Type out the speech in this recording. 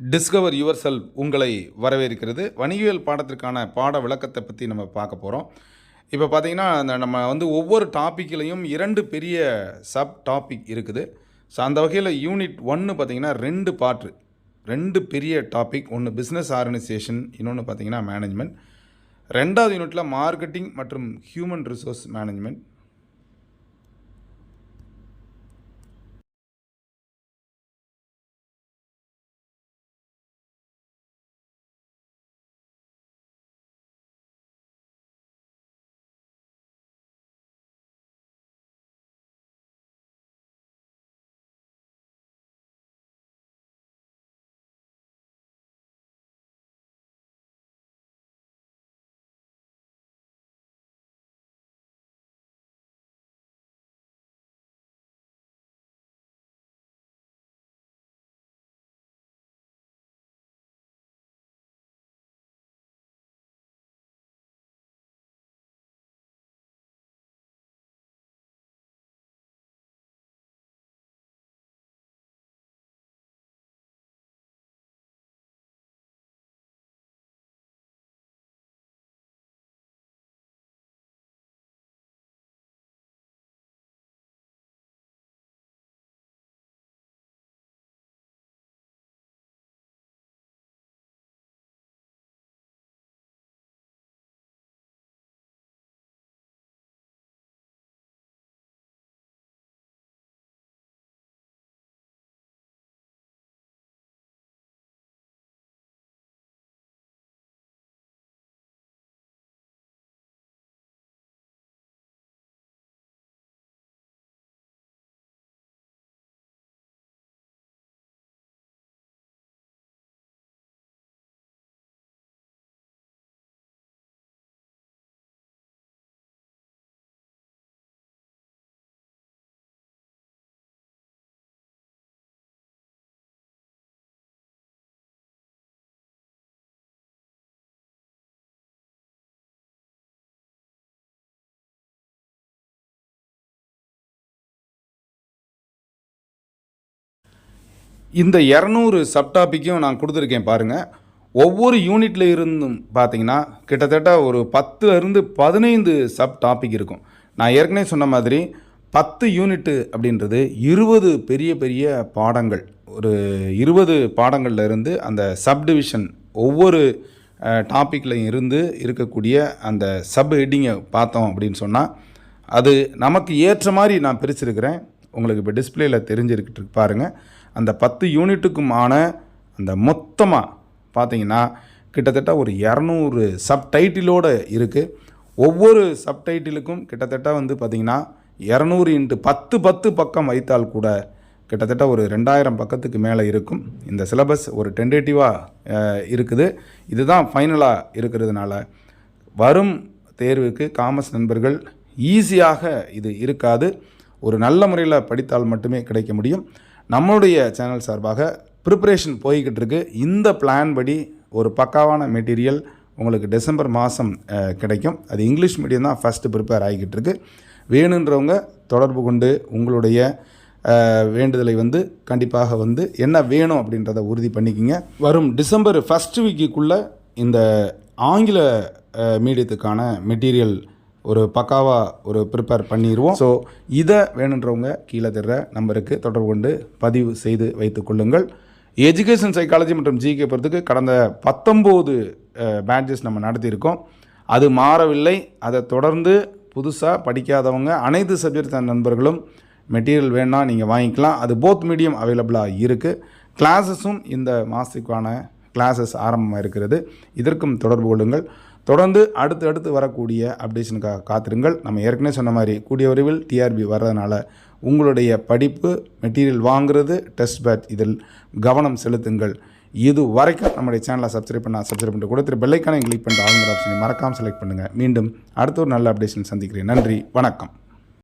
Discover your self உங்களை வரவேற்கிறது. வணிகவியல் பாடத்திற்கான பாட விளக்கத்தை பற்றி நம்ம பார்க்க போகிறோம் இப்போ பார்த்தீங்கன்னா அந்த நம்ம வந்து ஒவ்வொரு டாப்பிக்லேயும் இரண்டு பெரிய சப் டாபிக் இருக்குது. ஸோ அந்த வகையில் யூனிட் ஒன்று பார்த்தீங்கன்னா ரெண்டு பாட்டு ரெண்டு பெரிய டாபிக் ஒன்று பிஸ்னஸ் ஆர்கனைசேஷன் இன்னொன்று பார்த்தீங்கன்னா மேனேஜ்மெண்ட் ரெண்டாவது யூனிட்டில் மார்க்கெட்டிங் மற்றும் ஹியூமன் ரிசோர்ஸ் மேனேஜ்மெண்ட் இந்த இரநூறு சப்டாப்பிக்கும் நான் கொடுத்துருக்கேன் பாருங்கள் ஒவ்வொரு யூனிட்ல இருந்தும் பார்த்தீங்கன்னா கிட்டத்தட்ட ஒரு பத்துலேருந்து பதினைந்து சப் டாபிக் இருக்கும். நான் ஏற்கனவே சொன்ன மாதிரி பத்து யூனிட்டு அப்படின்றது இருபது பெரிய பெரிய பாடங்கள். ஒரு இருபது பாடங்களில் இருந்து அந்த சப்டிவிஷன் ஒவ்வொரு டாப்பிக்லையும் இருந்து இருக்கக்கூடிய அந்த சப் ஹெட்டிங்கை பார்த்தோம் அப்படின்னு சொன்னால் அது நமக்கு ஏற்ற மாதிரி நான் பிரிச்சிருக்கிறேன். உங்களுக்கு இப்போ டிஸ்பிளேயில் தெரிஞ்சிருக்கிட்டு பாருங்கள் அந்த பத்து யூனிட்டுக்குமான அந்த மொத்தமாக பார்த்தீங்கன்னா கிட்டத்தட்ட ஒரு இரநூறு சப்டைட்டிலோடு இருக்குது ஒவ்வொரு சப்டைட்டிலுக்கும் கிட்டத்தட்ட வந்து பார்த்திங்கன்னா இரநூறு இன்ட்டு பத்து பத்து பக்கம் வைத்தால் கூட கிட்டத்தட்ட ஒரு ரெண்டாயிரம் பக்கத்துக்கு மேலே இருக்கும். இந்த சிலபஸ் ஒரு டென்டேட்டிவாக இருக்குது. இதுதான் ஃபைனலாக இருக்கிறதுனால வரும் தேர்வுக்கு காமர்ஸ் நண்பர்கள் ஈஸியாக இது இருக்காது. ஒரு நல்ல முறையில் படித்தால் மட்டுமே கிடைக்க முடியும். நம்மளுடைய சேனல் சார்பாக ப்ரிப்பரேஷன் போய்கிட்டு இருக்கு. இந்த பிளான் படி ஒரு பக்காவான மெட்டீரியல் உங்களுக்கு டிசம்பர் மாதம் கிடைக்கும். அது இங்கிலீஷ் மீடியம் தான் ஃபஸ்ட்டு ப்ரிப்பேர் ஆகிக்கிட்டு இருக்கு. வேணுன்றவங்க தொடர்பு கொண்டு உங்களுடைய வேண்டுதலை வந்து கண்டிப்பாக வந்து என்ன வேணும் அப்படின்றத உறுதி பண்ணிக்கிங்க. வரும் டிசம்பர் ஃபஸ்ட் வீக்குக்குள்ளே இந்த ஆங்கில மீடியத்துக்கான மெட்டீரியல் ஒரு பக்காவாக ஒரு ப்ரிப்பேர் பண்ணிடுவோம் ஸோ இதை வேணுன்றவங்க கீழே தர்ற நம்பருக்கு தொடர்பு கொண்டு பதிவு செய்து வைத்துக் கொள்ளுங்கள். எஜுகேஷன் சைக்காலஜி மற்றும் ஜிகே பொறுத்துக்கு கடந்த பத்தொம்போது பேட்சஸ் நம்ம நடத்தியிருக்கோம். அது மாறவில்லை. அதை தொடர்ந்து புதுசாக படிக்காதவங்க அனைத்து சப்ஜெக்ட் நண்பர்களும் மெட்டீரியல் வேணால் நீங்கள் வாங்கிக்கலாம். அது போத் மீடியம் அவைலபிளாக இருக்குது கிளாஸஸும் இந்த மாதத்துக்கான கிளாஸஸ் ஆரம்பமாக இருக்கிறது. இதற்கும் தொடர்பு கொள்ளுங்கள். தொடர்ந்து அடுத்து அடுத்து வரக்கூடிய அப்டேஷனுக்காக காத்திருங்கள். நம்ம ஏற்கனவே சொன்ன மாதிரி கூடிய விரைவில் டிஆர்பி வர்றதுனால உங்களுடைய படிப்பு மெட்டீரியல் வாங்குறது டெஸ்ட் பேட்ச் இதில் கவனம் செலுத்துங்கள். இது வரைக்கும் நம்முடைய சேனலை சப்ஸ்கிரைப் பண்ண சப்ஸ்கிரைப் பண்ணிட்டு கொடுத்துரு பெல்லைக்கான கிளிக் பண்ணிட்டு ஆளுங்கிற ஆப்ஷனை மறக்காமல் செலக்ட் பண்ணுங்கள் மீண்டும் அடுத்த ஒரு நல்ல அப்டேஷன் சந்திக்கிறேன். நன்றி வணக்கம்.